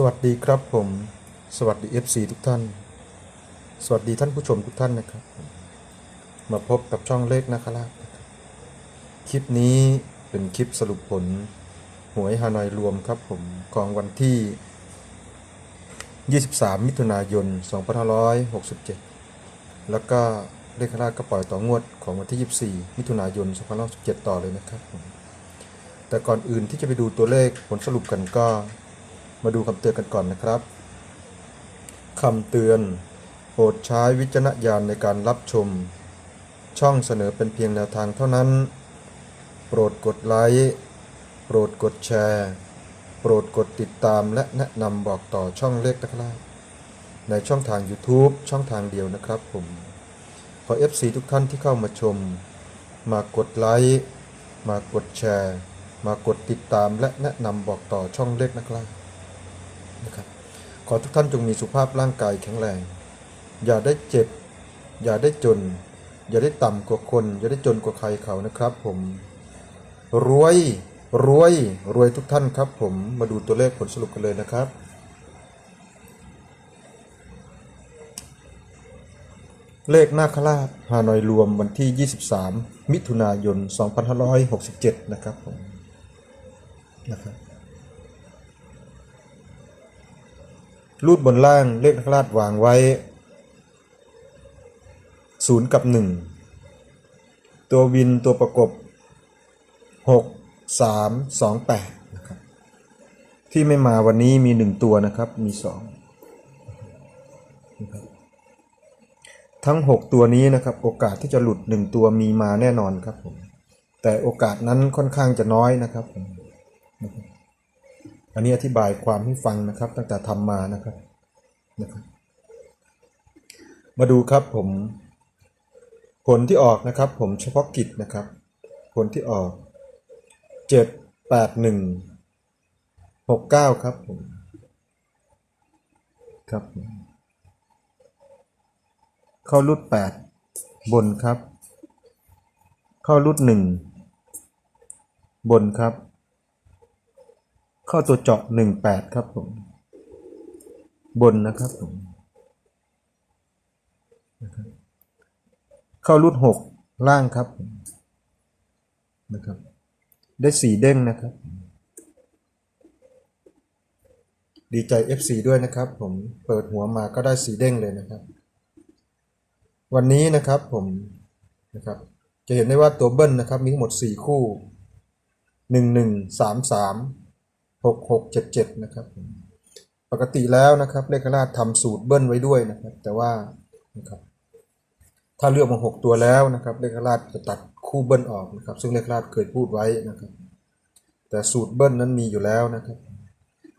สวัสดีครับผม สวัสดี FC ทุกท่าน สวัสดีท่านผู้ชมทุกท่านนะครับ มาพบกับช่องเลขนาคาชนะครับคลิปนี้เป็นคลิปสรุปผล หวยฮานอยรวมครับผมของวันที่ 23 มิถุนายน 2567 แล้วก็เลขาคราก็ปล่อยต่องวดของวันที่ 24 มิถุนายน 2567 ต่อเลยนะครับผมแต่ก่อนอื่นที่จะไปดูตัวเลขผลสรุปกันก็ มาดูคำเตือนกันก่อนนะครับคำเตือนโปรดใช้วิจารณญาณในการรับชม ช่องเสนอเป็นเพียงแนวทางเท่านั้น โปรดกดไลค์โปรดกดแชร์ โปรดกดติดตามและแนะนำบอกต่อช่องเลขนะครับในช่องทาง YouTube ช่องทางเดียวนะครับผม ขอ FC ทุกท่านที่เข้ามาชม มากดไลค์มากดแชร์ มากดติดตามและแนะนำบอกต่อช่องเลขนะครับ นะครับขอทุกท่านจงมีสุขภาพร่างกายแข็งแรง อย่าได้เจ็บ อย่าได้จน อย่าได้ต่ำกว่าคน อย่าได้จนกว่าใครเขานะครับผมรวยรวยรวยทุกท่านครับผมมาดูตัวเลขผลสรุปกันเลยนะครับเลขนาคราชฮานอยรวมวันที่ 23 มิถุนายน 2567 นะครับผมนะครับ รูดบนล่างเลขนักราชวางไว้ 0 กับ 1 ตัววินตัวประกบ 6 3 2 8นะครับที่ไม่มาวันนี้มี 1 ตัวนะครับมี2นะครับทั้ง 6 ตัวนี้นะครับโอกาสที่จะหลุด 1 ตัวมีมาแน่นอนครับผมแต่โอกาสนั้นค่อนข้างจะน้อยนะครับผมนะครับ อันนี้อธิบายความให้ฟังนะครับตั้งแต่ทำมานะครับนะครับ มาดูครับผมผลที่ออกนะครับ ผมเฉพาะกิจนะครับ ผลที่ออกเจ็ดแปดหนึ่งหกเก้าครับผมครับเข้ารุดแปดบนครับ เข้ารุดหนึ่งบนครับ เข้าตัวเจาะหนึ่งแปดครับผมบนนะครับผมเข้ารูดหกล่างครับนะครับ ได้สีเด้งนะครับ ดีใจ FC ด้วยนะครับ ผมเปิดหัวมาก็ได้สีเด้งเลยนะครับ วันนี้นะครับผมนะครับจะเห็นได้ว่าตัวเบิ้ลนะครับมีทั้งหมด 4 คู่ 1 1 3 3 หกหกเจ็ดเจ็ดนะครับ ปกติแล้วนะครับเลขราชทำสูตรเบิ้ลไว้ด้วยนะครับ แต่ว่านะครับถ้าเลือกมาหกตัวแล้วนะครับเลขราชจะตัดคู่เบิ้ลออกนะครับ ซึ่งเลขราชเคยพูดไว้นะครับ แต่สูตรเบิ้ลนั้นมีอยู่แล้วนะครับ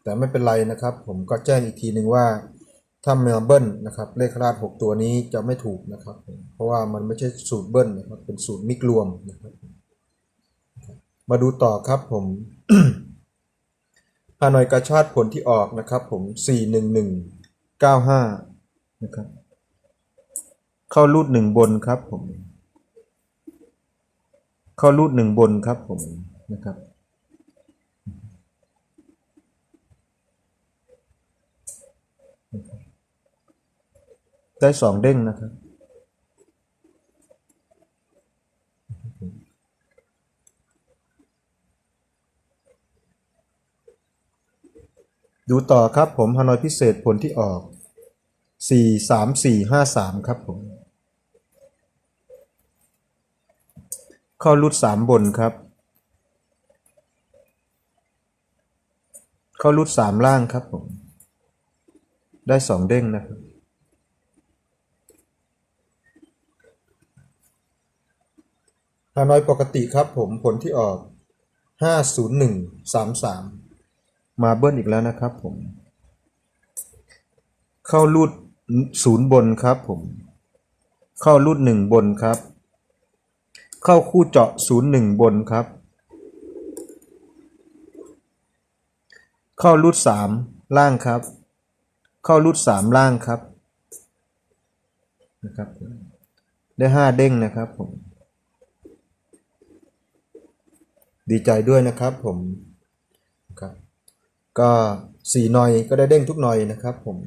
แต่ไม่เป็นไรนะครับ ผมก็แจ้งอีกทีหนึ่งว่าถ้ามาเบิ้ลนะครับเลขราชหกตัวนี้จะไม่ถูกนะครับ เพราะว่ามันไม่ใช่สูตรเบิ้ลนะครับเป็นสูตรมิกรวมนะครับ มาดูต่อครับผม ฮานอยกาชาติผลที่ออกนะครับผม 41195 นะครับ เข้ารูดหนึ่งบนครับผม เข้ารูดหนึ่งบนครับผมนะครับได้สองเด้งนะครับ ต่อครับผมฮานอยพิเศษผลที่ออก 4 3 4 5 3 ครับผมข้ารูด3บนครับข้ารูด3ล่างครับผม ได้ 2 เด้งนะครับฮานอยปกติครับผมผลที่ออก 50133 มาเบิ้ลอีกแล้วนะครับผม เข้ารูดศูนย์บนครับผม เข้ารูดหนึ่งบนครับ เข้าคู่เจาะศูนย์หนึ่งบนครับ เข้ารูดสามล่างครับ เข้ารูดสามล่างครับนะครับ ได้ห้าเด้งนะครับผม ดีใจด้วยนะครับผม ก็สี่หน่อยก็ได้เด้งทุกหน่อยนะครับผม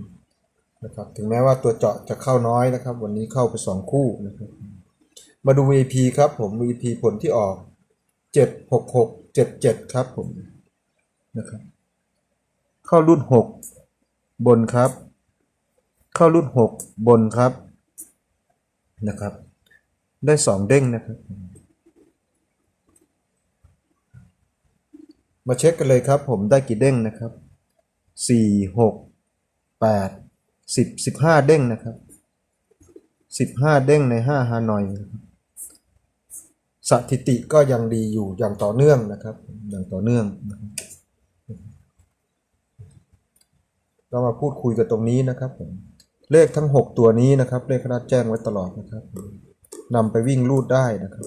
นะครับถึงแม้ว่าตัวเจาะจะเข้าน้อยนะครับ วันนี้เข้าไปสองคู่นะครับมาดู VP ครับผม VP ผลที่ออกเจ็ดหกหกเจ็ดเจ็ดครับผมนะครับเข้ารุ่นหกบนครับ เข้ารุ่นหกบนครับนะครับ ได้สองเด้งนะครับ มาเช็คกันเลยครับ ผมได้กี่เด้งนะครับสี่หกแปดสิบสิบห้าเด้งนะครับสิบห้าเด้งในห้าฮานอยสถิติก็ยังดีอยู่อย่างต่อเนื่องนะครับ อย่างต่อเนื่องเรามาพูดคุยกันตรงนี้นะครับผมเลขทั้ง 6 ตัวนี้นะครับ เลขคณะแจ้งไว้ตลอดนะครับนำไปวิ่งรูดได้นะครับ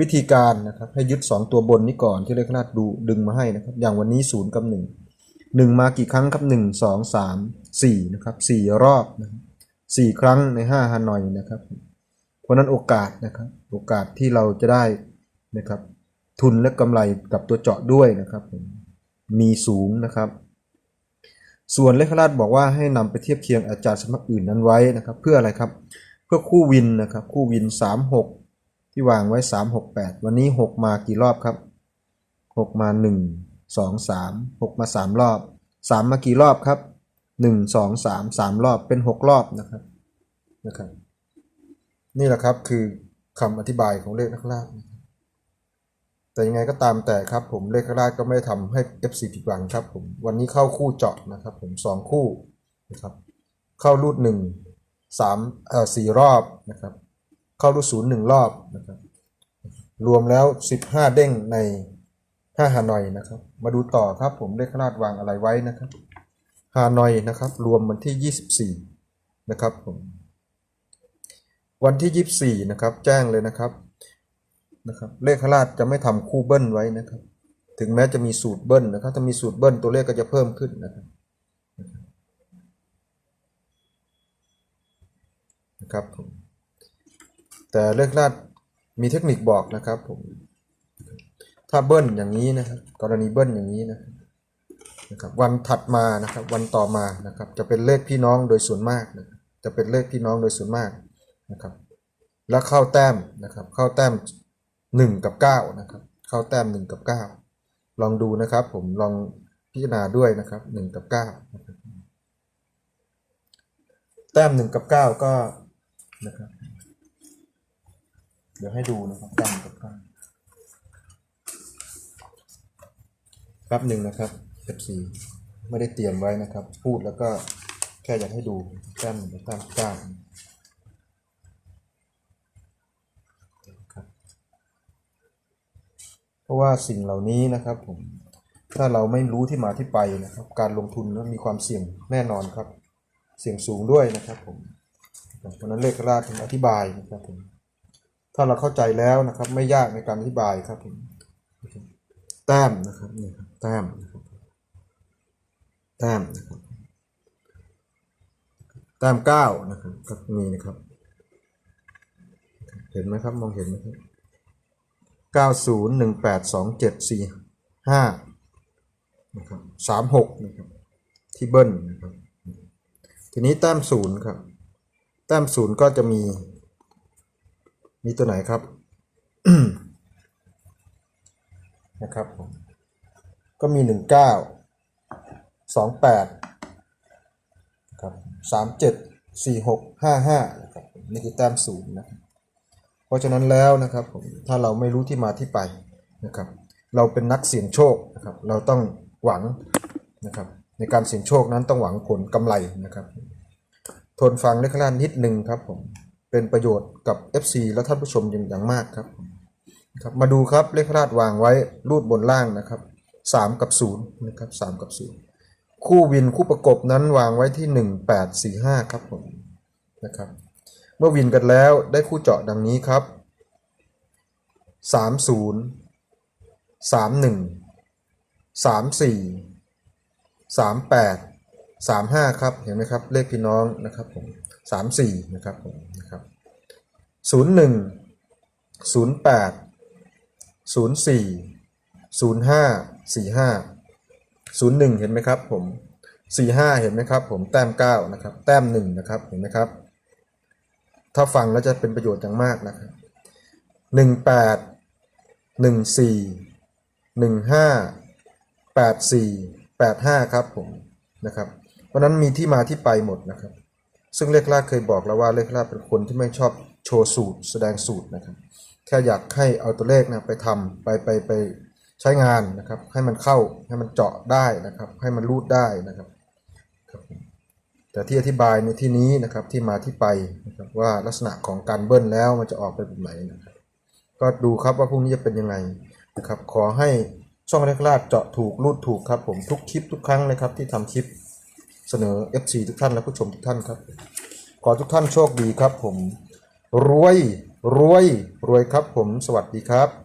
วิธีการนะครับให้ยึด 2 ตัวบนนี้ก่อนที่เลขคณะดูดึงมาให้นะครับ อย่างวันนี้0กับ1 1มากี่ครั้งครับ1 2 3 4นะครับ4รอบนะครับ4ครั้งใน5ฮานอยนะครับ เพราะนั้นโอกาสนะครับ โอกาสที่เราจะได้นะครับ ทุนและกำไรกับตัวเจาะด้วยนะครับ มีสูงนะครับ ส่วนเลขราชบอกว่าให้นำไปเทียบเคียงอาจารย์สำนักอื่นนั้นไว้นะครับ เพื่ออะไรครับ เพื่อคู่วินนะครับ คู่วิน 36 ที่วางไว้ 368 วันนี้ 6 มากี่รอบครับ 6 มา 1 2 3 6 มา 3 รอบ 3 มากี่รอบครับ 1 2 3 3 รอบเป็น 6 รอบนะครับนะครับ นี่แหละครับคือคำอธิบายของเลขนักล่าแต่ยังไงก็ตามแต่ครับผมเลขนักล่าก็ไม่ได้ทำให้ FC ผิดหวังครับผมวันนี้เข้าคู่เจาะนะครับผมสองคู่นะครับเข้ารูดหนึ่งสามเอ่อสี่รอบนะครับ เข้ารูดศูนย์หนึ่งรอบนะครับรวมแล้ว 15 เด้งใน5ฮานอยนะครับ มาดูต่อครับผมเลขขนาดวางอะไรไว้นะครับฮานอยนะครับ รวมวันที่ 24 นะครับผมวันที่ 24 นะครับ แจ้งเลยนะครับนะครับ เลขขลาดจะไม่ทำคู่เบิ้ลไว้นะครับ ถึงแม้จะมีสูตรเบิ้ลนะครับ ถ้ามีสูตรเบิ้ลตัวเลขก็จะเพิ่มขึ้นนะครับนะครับผม แต่เลขลาดมีเทคนิคบอกนะครับผม ถ้าเบิ้ลอย่างนี้นะครับ กรณีเบิ้ลอย่างนี้นะครับนะครับวันถัดมานะครับวันต่อมานะครับจะเป็นเลขพี่น้องโดยส่วนมากนะจะเป็นเลขพี่น้องโดยส่วนมากนะครับ แล้วเข้าแต้มนะครับ เข้าแต้มหนึ่งกับเก้านะครับเข้าแต้มหนึ่งกับเก้าลองดูนะครับผมลองพิจารณาด้วยนะครับหนึ่งกับเก้านะครับแต้มหนึ่งกับเก้าก็นะครับ ดี๋ยวให้ดูนะครับแต้มหนึ่งกับเก้าแป๊บหนึ่งนะครับ F4 ไม่ได้เตรียมไว้นะครับ พูดแล้วก็แค่อยากให้ดูแต้มหนึ่งกับแต้มเก้เพราะว่าสิ่งเหล่านี้นะครับผมถ้าเราไม่รู้ที่มาที่ไปนะครับ การลงทุนนั้นมีความเสี่ยงแน่นอนครับ เสี่ยงสูงด้วยนะครับผมเพราะนั้นเลขราชถึงอธิบายนะครับผม ถ้าเราเข้าใจแล้วนะครับ ไม่ยากในการอธิบายครับผมแต้มนะครับนี่ครับแต้มนะครับแต้มนะครับแต้มเก้านะครับก็มีนะครับ เห็นไหมครับมองเห็นไหมครับเก้าศูนย์หนึ่งแปดสองเจ็ดสี่ห้านะครับสามหกนะครับที่เบิ้ลนะครับทีนี้แต้มศูนย์ครับแต้มศูนย์ก็จะมี มีตัวไหนครับนะครับผมก็มีหนึ่งเก้าสองแปดครับสามเจ็ดสี่หกห้าห้านะครับนี่คือแต้มศูนย์นะเพราะฉะนั้นแล้วนะครับผมถ้าเราไม่รู้ที่มาที่ไปนะครับ เราเป็นนักเสี่ยงโชคนะครับ เราต้องหวังนะครับ ในการเสี่ยงโชคนั้นต้องหวังผลกำไรนะครับ ทนฟังเลขล่านนิดหนึ่งครับผม เป็นประโยชน์กับ FC และท่านผู้ชมอย่างมากครับมครับมาดูครับเลขราดวางไว้รูดบนล่างนะครับ 3 กับ0นะครับ3กับ 0 คู่วินคู่ประกบนั้นวางไว้ที่ 1 8 4 5 ครับผมนะครับเมื่อวินกันแล้วได้คู่เจาะดังนี้ครับ 30 31 34 38 35 ครับเห็นไหมครับเลขพี่น้องนะครับผม34 นะครับผม นะครับ01 08 04 05 45ศูนย์หนึ่งเห็นไหมครับผมสี่ห้าเห็นไหมครับผมแต้มเก้านะครับแต้มหนึ่งนะครับเห็นไหมครับ ถ้าฟังแล้วจะเป็นประโยชน์อย่างมากนะครับหนึ่งแปดหนึ่งสี่หนึ่งห้าแปดสี่แปดห้าครับผมนะครับเพราะนั้นมีที่มาที่ไปหมดนะครับ ซึ่งเลขลาเคยบอกแล้วว่าเลขลาเป็นคนที่ไม่ชอบ โชว์สูตร แสดงสูตรนะครับ แค่อยากให้เอาตัวเลขนะไปทำไปไปไปใช้งานนะครับ ให้มันเข้าให้มันเจาะได้นะครับ ให้มันรูดได้นะครับครับแต่ที่อธิบายในที่นี้นะครับที่มาที่ไปนะครับว่าลักษณะของการเบิ้ลแล้วมันจะออกไปแบบไหนนะครับ ก็ดูครับว่าพรุ่งนี้จะเป็นยังไงนะครับ ขอให้ช่องแรกลาดเจาะถูกรูดถูกครับ ผมทุกคลิปทุกครั้งเลยครับที่ทำคลิปเสนอ FC ทุกท่านและผู้ชมทุกท่านครับ ขอทุกท่านโชคดีครับผม รวย รวย รวยครับผม สวัสดีครับ